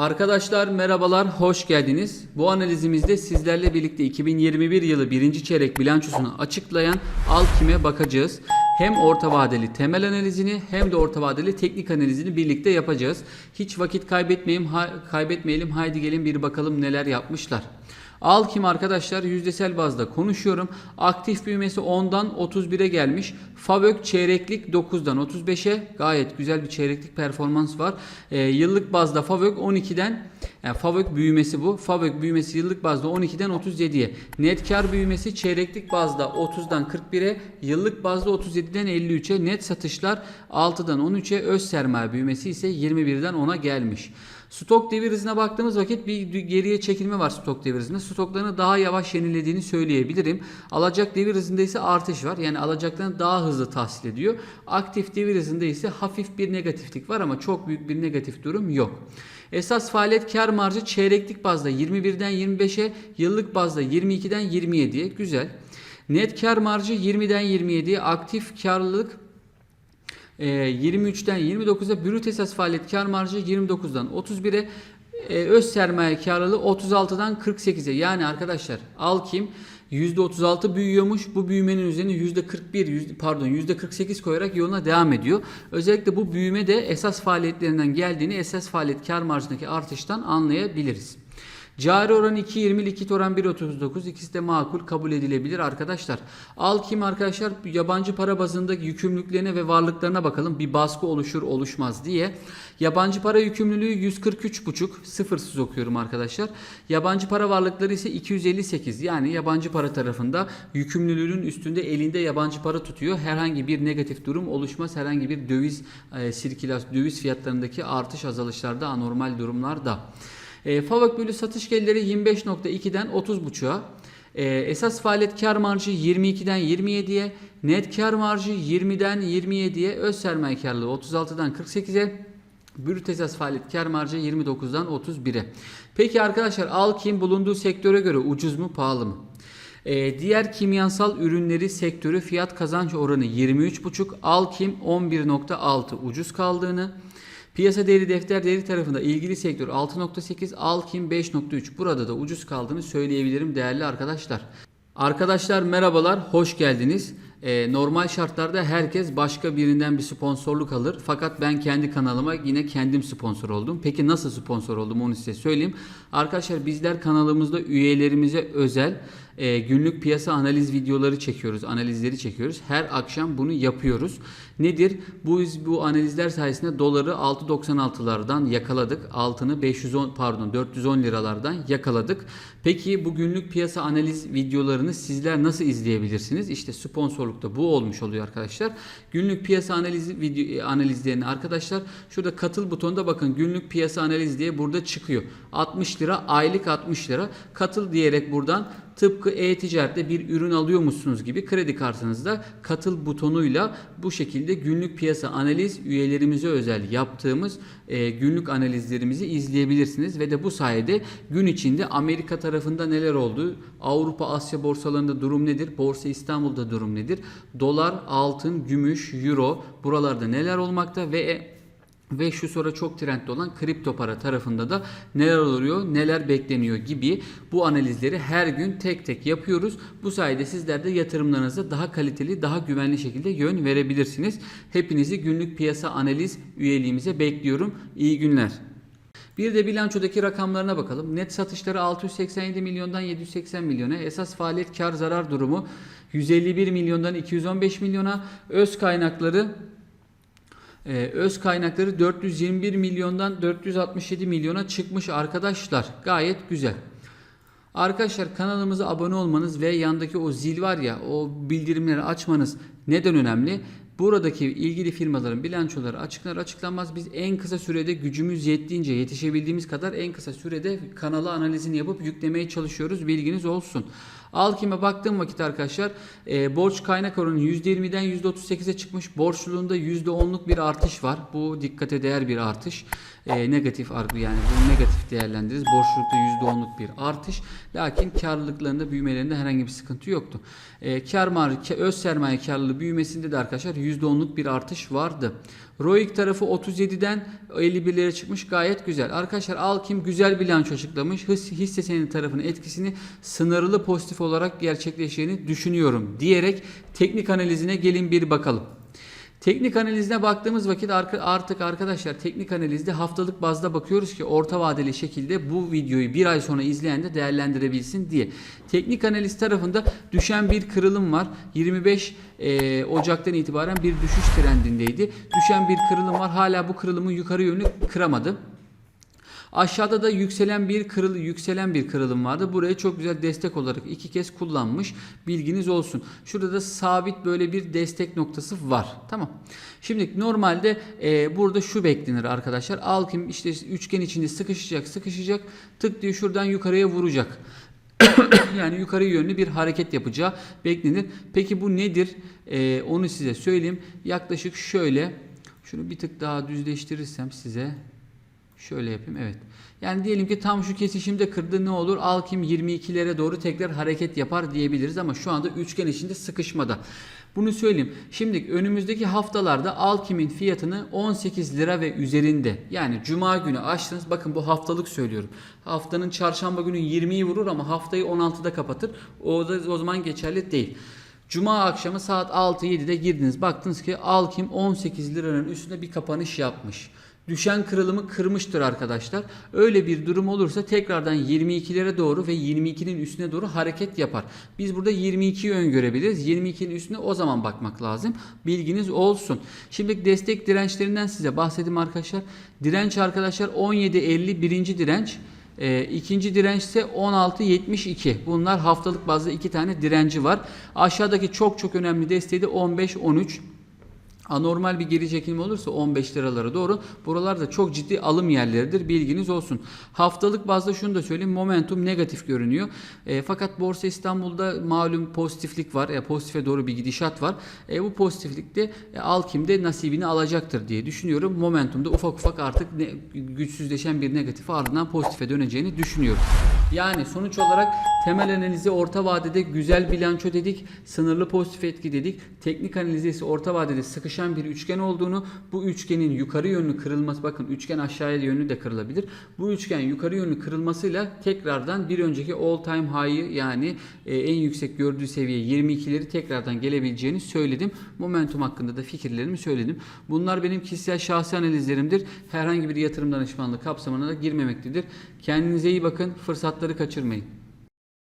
Arkadaşlar merhabalar, hoş geldiniz. Bu analizimizde sizlerle birlikte 2021 yılı birinci çeyrek bilançosunu açıklayan Alkim'e bakacağız. Hem orta vadeli temel analizini hem de orta vadeli teknik analizini birlikte yapacağız. Hiç vakit kaybetmeyelim, kaybetmeyelim. Haydi gelin bir bakalım neler yapmışlar. Alkim arkadaşlar yüzdesel bazda konuşuyorum. Aktif büyümesi 10'dan 31'e gelmiş. Favök çeyreklik 9'dan 35'e gayet güzel bir çeyreklik performans var. Ee, yıllık bazda Favök 12'den yani Favök büyümesi bu. Favök büyümesi yıllık bazda 12'den 37'ye. Net kar büyümesi çeyreklik bazda 30'dan 41'e, yıllık bazda 37'den 53'e. Net satışlar 6'dan 13'e, öz sermaye büyümesi ise 21'den 10'a gelmiş. Stok devir hızına baktığımız vakit bir geriye çekilme var stok devir hızında. Stoklarını daha yavaş yenilediğini söyleyebilirim. Alacak devir hızında ise artış var. Yani alacaklarını daha hızlı tahsil ediyor. Aktif devir hızında ise hafif bir negatiflik var ama çok büyük bir negatif durum yok. Esas faaliyet kar marjı çeyreklik bazda 21'den 25'e, yıllık bazda 22'den 27'ye. Güzel. Net kar marjı 20'den 27'ye, aktif karlılık e, 23'ten 29'a brüt esas faaliyet kar marjı 29'dan 31'e e, öz sermaye karlılığı 36'dan 48'e yani arkadaşlar Alkim %36 büyüyormuş. Bu büyümenin üzerine %41 yüzde- pardon %48 koyarak yoluna devam ediyor. Özellikle bu büyüme de esas faaliyetlerinden geldiğini esas faaliyet kar marjındaki artıştan anlayabiliriz. Cari oran 2.20, likit oran 1.39. İkisi de makul kabul edilebilir arkadaşlar. Alkim arkadaşlar yabancı para bazındaki yükümlülüklerine ve varlıklarına bakalım. Bir baskı oluşur oluşmaz diye. Yabancı para yükümlülüğü 143,5 sıfırsız okuyorum arkadaşlar. Yabancı para varlıkları ise 258. Yani yabancı para tarafında yükümlülüğün üstünde elinde yabancı para tutuyor. Herhangi bir negatif durum oluşmaz. Herhangi bir döviz e, sirkülasyon döviz fiyatlarındaki artış azalışlarda anormal durumlarda. E, FAVÖK bölü satış gelirleri 25.2'den 30.5'a. E, esas faaliyet kar marjı 22'den 27'ye. Net kar marjı 20'den 27'ye. Öz sermaye karlılığı 36'dan 48'e. Brüt esas faaliyet kar marjı 29'dan 31'e. Peki arkadaşlar Alkim bulunduğu sektöre göre ucuz mu pahalı mı? Ee, diğer kimyasal ürünleri sektörü fiyat kazanç oranı 23.5, Alkim 11.6 ucuz kaldığını, piyasa değeri defter değeri tarafında ilgili sektör 6.8, Alkim 5.3 burada da ucuz kaldığını söyleyebilirim değerli arkadaşlar. Arkadaşlar merhabalar, hoş geldiniz. Ee, normal şartlarda herkes başka birinden bir sponsorluk alır. Fakat ben kendi kanalıma yine kendim sponsor oldum. Peki nasıl sponsor oldum onu size söyleyeyim. Arkadaşlar bizler kanalımızda üyelerimize özel e, günlük piyasa analiz videoları çekiyoruz, analizleri çekiyoruz. Her akşam bunu yapıyoruz. Nedir? Bu bu analizler sayesinde doları 6.96'lardan yakaladık. Altını 510 pardon 410 liralardan yakaladık. Peki bu günlük piyasa analiz videolarını sizler nasıl izleyebilirsiniz? İşte sponsorlukta bu olmuş oluyor arkadaşlar. Günlük piyasa analizi video analizlerini arkadaşlar şurada katıl butonunda bakın günlük piyasa analiz diye burada çıkıyor. 60 lira aylık 60 lira. Katıl diyerek buradan tıpkı e-ticarette bir ürün alıyormuşsunuz gibi kredi kartınızda katıl butonuyla bu şekilde günlük piyasa analiz üyelerimize özel yaptığımız e, günlük analizlerimizi izleyebilirsiniz. Ve de bu sayede gün içinde Amerika tarafında neler oldu, Avrupa, Asya borsalarında durum nedir, Borsa İstanbul'da durum nedir, dolar, altın, gümüş, euro buralarda neler olmakta? Ve ve şu sıra çok trendde olan kripto para tarafında da neler oluyor, neler bekleniyor gibi bu analizleri her gün tek tek yapıyoruz. Bu sayede sizler de yatırımlarınıza daha kaliteli, daha güvenli şekilde yön verebilirsiniz. Hepinizi günlük piyasa analiz üyeliğimize bekliyorum. İyi günler. Bir de bilançodaki rakamlarına bakalım. Net satışları 687 milyondan 780 milyona. Esas faaliyet kar zarar durumu 151 milyondan 215 milyona. Öz kaynakları ee, öz kaynakları 421 milyondan 467 milyona çıkmış arkadaşlar. Gayet güzel. Arkadaşlar kanalımıza abone olmanız ve yandaki o zil var ya o bildirimleri açmanız neden önemli? Buradaki ilgili firmaların bilançoları açıklar açıklanmaz. Biz en kısa sürede gücümüz yettiğince yetişebildiğimiz kadar en kısa sürede kanalı analizini yapıp yüklemeye çalışıyoruz. Bilginiz olsun. Alkim'e baktığım vakit arkadaşlar e, borç kaynak oranı %20'den %38'e çıkmış. Borçluluğunda %10'luk bir artış var. Bu dikkate değer bir artış. E, negatif argı yani bunu negatif değerlendiririz. Borçlulukta %10'luk bir artış. Lakin karlılıklarında büyümelerinde herhangi bir sıkıntı yoktu. E, kar marjı, öz sermaye karlılığı büyümesinde de arkadaşlar %10'luk bir artış vardı. ROIC tarafı 37'den 51'lere çıkmış gayet güzel. Arkadaşlar Alkim güzel bilanço açıklamış. His- Hisse senedi tarafının etkisini sınırlı pozitif olarak gerçekleşeceğini düşünüyorum diyerek teknik analizine gelin bir bakalım. Teknik analizine baktığımız vakit artık arkadaşlar teknik analizde haftalık bazda bakıyoruz ki orta vadeli şekilde bu videoyu bir ay sonra izleyen de değerlendirebilsin diye. Teknik analiz tarafında düşen bir kırılım var. 25 e, Ocak'tan itibaren bir düşüş trendindeydi. Düşen bir kırılım var. Hala bu kırılımın yukarı yönünü kıramadı. Aşağıda da yükselen bir kırıl yükselen bir kırılım vardı. Buraya çok güzel destek olarak iki kez kullanmış. Bilginiz olsun. Şurada da sabit böyle bir destek noktası var. Tamam. Şimdi normalde e, burada şu beklenir arkadaşlar. Alkim işte üçgen içinde sıkışacak, sıkışacak. Tık diye şuradan yukarıya vuracak. yani yukarı yönlü bir hareket yapacağı beklenir. Peki bu nedir? E, onu size söyleyeyim. Yaklaşık şöyle şunu bir tık daha düzleştirirsem size Şöyle yapayım evet. Yani diyelim ki tam şu kesişimde kırdı ne olur? Alkim 22'lere doğru tekrar hareket yapar diyebiliriz ama şu anda üçgen içinde sıkışmada. Bunu söyleyeyim. Şimdi önümüzdeki haftalarda Alkim'in fiyatını 18 lira ve üzerinde. Yani cuma günü açtınız. Bakın bu haftalık söylüyorum. Haftanın çarşamba günü 20'yi vurur ama haftayı 16'da kapatır. O da o zaman geçerli değil. Cuma akşamı saat 6-7'de girdiniz. Baktınız ki Alkim 18 liranın üstünde bir kapanış yapmış. Düşen kırılımı kırmıştır arkadaşlar. Öyle bir durum olursa tekrardan 22'lere doğru ve 22'nin üstüne doğru hareket yapar. Biz burada 22'yi öngörebiliriz. 22'nin üstüne o zaman bakmak lazım. Bilginiz olsun. Şimdi destek dirençlerinden size bahsedeyim arkadaşlar. Direnç arkadaşlar 17.50 birinci direnç. E, ikinci direnç ise 16.72. Bunlar haftalık bazda iki tane direnci var. Aşağıdaki çok çok önemli desteği de 15.13. Anormal bir geri çekilme olursa 15 liralara doğru buralarda çok ciddi alım yerleridir bilginiz olsun. Haftalık bazda şunu da söyleyeyim momentum negatif görünüyor. E, fakat Borsa İstanbul'da malum pozitiflik var. E, pozitife doğru bir gidişat var. E, bu pozitiflikte e, Alkim'de nasibini alacaktır diye düşünüyorum. Momentumda ufak ufak artık ne, güçsüzleşen bir negatif ardından pozitife döneceğini düşünüyorum. Yani sonuç olarak temel analizi orta vadede güzel bilanço dedik. Sınırlı pozitif etki dedik. Teknik analizi ise orta vadede sıkışan bir üçgen olduğunu, bu üçgenin yukarı yönlü kırılması bakın üçgen aşağıya yönlü de kırılabilir. Bu üçgen yukarı yönlü kırılmasıyla tekrardan bir önceki all time high'ı yani e, en yüksek gördüğü seviye 22'leri tekrardan gelebileceğini söyledim. Momentum hakkında da fikirlerimi söyledim. Bunlar benim kişisel şahsi analizlerimdir. Herhangi bir yatırım danışmanlığı kapsamına da girmemektedir. Kendinize iyi bakın. Fırsatları kaçırmayın.